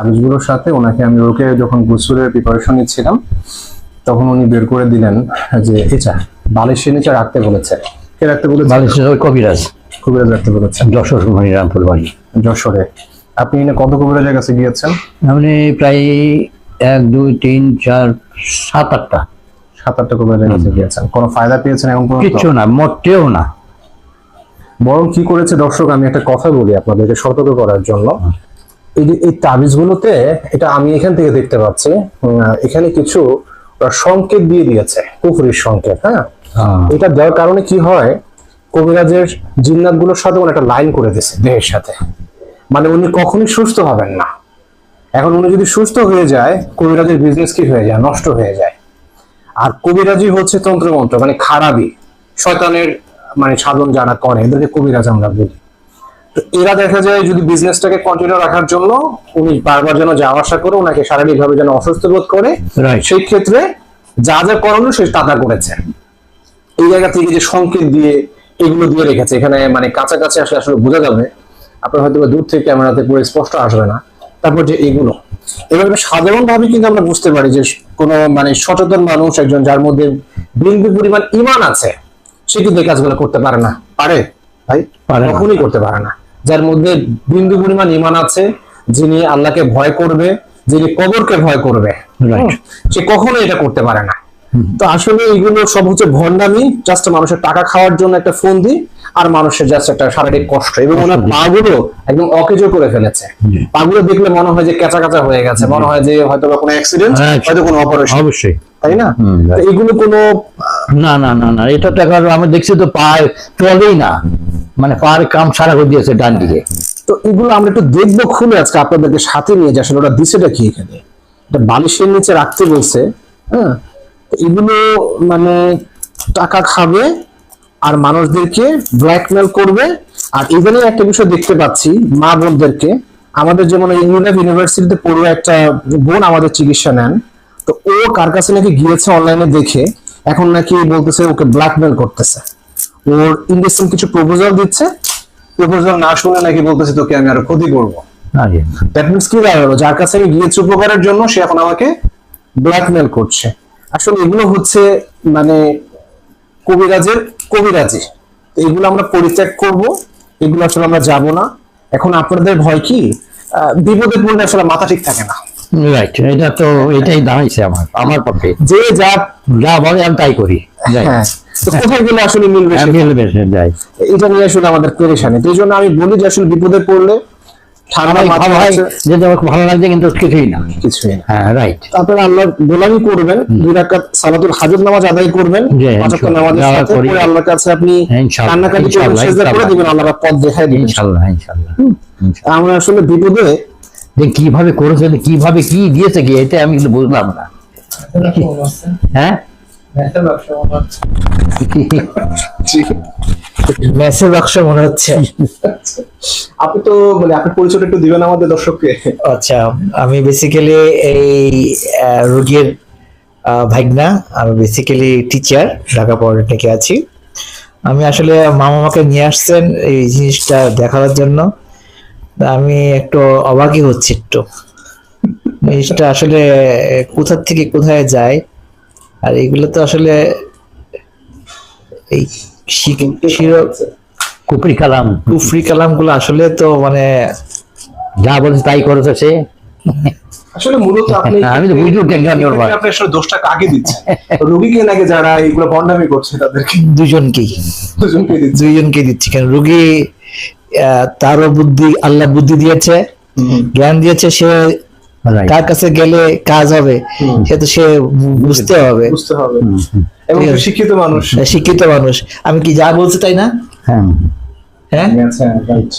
তাবিজগুলোর সাথে ওনাকে আমি ওকে যখন গোসলের প্রিপারেশন নিচ্ছিলাম তখন উনি বের করে দিলেন যে এটা বালিশের নিচে রাখতে বলেছে। কে রাখতে বলেছে? বাংলাদেশের কবিরাজ। কবিরাজ রাখতে বলেছেন যশোর মনিরামপুর বাড়ি। যশোরে। আপনি এনে কত কবিরাজের কাছে গিয়েছেন? আপনি প্রায় এক দুই তিন চার সাত আটটা। সাত আটটা কবিরাজের কাছে গিয়েছেন। কোনো ফায়দা পেয়েছেন এখন পর্যন্ত কিচ্ছু না মোটেও না। বরং কি করেছে দর্শক? আমি একটা কথা বলি আপনাদেরকে সতর্ক করার জন্য। এই যে এই তাবিজগুলোতে এটা আমি এখান থেকে দেখতে পাচ্ছি এখানে কিছু সংকেত দিয়ে দিয়েছে কুফরির সংকেত হ্যাঁ? এটা দেওয়ার কারণে কি হয় কবিরাজের জিন্নাতগুলোর সাথে একটা লাইন করে দিয়েছে দেহের সাথে। মানে উনি কখনোই সুস্থ হবেন না। এখন উনি যদি সুস্থ হয়ে যায় কবিরাজের বিজনেস কি হয়ে যায়? নষ্ট হয়ে যায়। আর কবিরাজি হচ্ছে তন্ত্রমন্ত্র মানে খারাপই। শয়তানের মানে সাধন যারা করে এদেরকে কবিরাজ আমরা বলি। এরা দেখা যায় যদি বিজনেসটাকে কন্টিনিউ রাখার জন্য উনি বারবার যেন যাওয়া আসা করে ওনাকে শারীরিকভাবে যেন অসুস্থ বোধ করে সেই ক্ষেত্রে যা যা করণীয় সে তা করেছে। এই জায়গা থেকে যে সংকেত দিয়ে এগুলো দিয়ে রেখেছে এখানে মানে কাছাকাছি আসলে আসলে বোঝা যাবে। আপনার হয়তো দূর থেকে ক্যামেরাতে পুরো স্পষ্ট আসবে না। তারপর যে এগুলো এভাবে সাধারণ ভাবে কিন্তু আমরা বুঝতে পারি যে কোনো মানে সচেতন মানুষ একজন যার মধ্যে বিন্দু পরিমাণ ইমান আছে সে কিন্তু এই কাজগুলো করতে পারে না। পারে? ভাই। কখনই করতে পারে না। যার মধ্যে বিন্দু পরিমাণ ইমান আছে যিনি আল্লাহকে ভয় করবে যিনি কবরকে ভয় করবে। সে কখনো এটা করতে পারে না। তো আসলে এগুলো সব হচ্ছে ভণ্ডামি জাস্ট মানুষের টাকা খাওয়ার জন্য একটা ফন্দি আর মানুষের জাস্ট একটা শারীরিক কষ্ট। এবং ওনার পা গুলো একদম অকেজো করে ফেলেছে। জি। পা গুলো দেখলে মনে হয় যে কেঁচা কাঁচা হয়ে গেছে মনে হয় যে হয়তো বা কোনো অ্যাক্সিডেন্ট হ্যাঁ, হয়তো কোনো অপারেশন অবশ্যই। তাই না? তো এগুলো কোনো না না না না এটা তো আমি দেখছি তো পায়ে চলেই না। মানে পায়ের কাম সারা করে দিয়েছে ডান দিকে। তো এগুলো আমরা একটু দেখব খুলে আজকে আপনাদেরকে সাথে নিয়ে যে আসলে ওরা কি এখানে? এটা বালিশের নিচে রাখতে বলছে হ্যাঁ? এগুলো মানে টাকা খাবে আর মানুষদেরকে ব্ল্যাকমেল করবে। আর এখানে একটা বিষয় দেখতে পাচ্ছি, মা বোনদেরকে। আমাদের যেমন ইউনিভ ইউনিভার্সিটিতে পড়ুয়া একটা বোন আমাদের চিকিৎসা নেন। তো ও কার কাছে নাকি গিয়েছে অনলাইনে দেখে, এখন নাকি বলতেছে ওকে ব্ল্যাকমেল করতেছে। ওর ইন্ডেসেন্ট কিছু প্রপোজাল দিচ্ছে। প্রপোজাল না শুনে নাকি বলতেছে তোকে আমি আরও ক্ষতি করব। দ্যাট মিনস কি দাঁড়াল? যার কাছে আমি গিয়েছি উপকারের জন্য সে এখন আমাকে ব্ল্যাকমেল করছে। আসলে এগুলো হচ্ছে মানে কবিরাজের কবিরাজি। এগুলো আমরা পরিত্যাগ করব। এগুলো আসলে আমরা যাব না। এখন আপনাদের ভয় কি? বিপদে পড়লে আসলে মাথা ঠিক থাকে না। রাইট এটা তো এটাই দাঁড়াইছে আমার আমার পক্ষে। যে যা যা বলে আমি তাই করি। হ্যাঁ। কোথায় গেলে আসলে মিলবে আমি সেটা? এটা নিয়ে আসলে আমাদের পেরেশানি। এই জন্য আমি বলি যে আসলে বিপদে পড়লে ঠান্ডা মাথা হয় যেটা আমার ভালো লাগছে কিন্তু কিছুই না। কিছুই না। হ্যাঁ রাইট আপনারা আল্লাহর গোলামি করবেন দুই রাকাত সালাতুল হাজত নামাজ আদায় করবেন জি, পাঁচ ওয়াক্ত ইনশাআল্লাহ। নামাজের সাথে পরে আল্লাহর কাছে আপনি কান্নাকাটি করবেন সেজদা করে দিবেন আল্লাহ পথ দেখাই দিবেন। ইনশাল্লাহ ইনশাল্লাহ ইনশাল্লাহ। আমরা আসলে বিপদে যে কীভাবে করেছে কীভাবে কি দিয়েছে কি এটা আমি কিন্তু বুঝলাম না। হ্যাঁ? বাক্স মনে হচ্ছে। আপনি তো মানে আপনার পরিচয়টা একটু দিবেন আমাদের দর্শককে। আচ্ছা আমি বেসিক্যালি এই আহ, রোগীর আহ, ভাগনা আমি বেসিক্যালি টিচার ঢাকা পলিটেকনিকে আছি। আমি আসলে মামা আমাকে নিয়ে আসছেন এই জিনিসটা দেখানোর জন্য। আমি একটু অবাকই হচ্ছি একটু। জিনিসটা আসলে কোথার থেকে কোথায় যায়? আর এগুলো তো আসলে এই কুপরি কালাম কুফরি কালাম। গুলো আসলে তো মানে যা বলছে তাই করেছে সে। আসলে মূলত আপনি আমি তো আপনি আসলে দোষটা কাকে দিচ্ছেন? রোগীকে নাকি যারা এগুলো বন্ডামি করছে তাদেরকে? দুজনকেই। দুজনকে দিচ্ছে দুইজনকে দিচ্ছি। কারণ রুগী আহ, তারও বুদ্ধি আল্লাহ বুদ্ধি দিয়েছে জ্ঞান দিয়েছে সে. কার কাছে গেলে কাজ হবে সেহেতু সে তো সে বুঝতে হবে। বুঝতে হবে। এবং শিক্ষিত মানুষ। শিক্ষিত মানুষ। আমি কি যা বলছি তাই না? হ্যাঁ। হ্যাঁ? আচ্ছা রাইট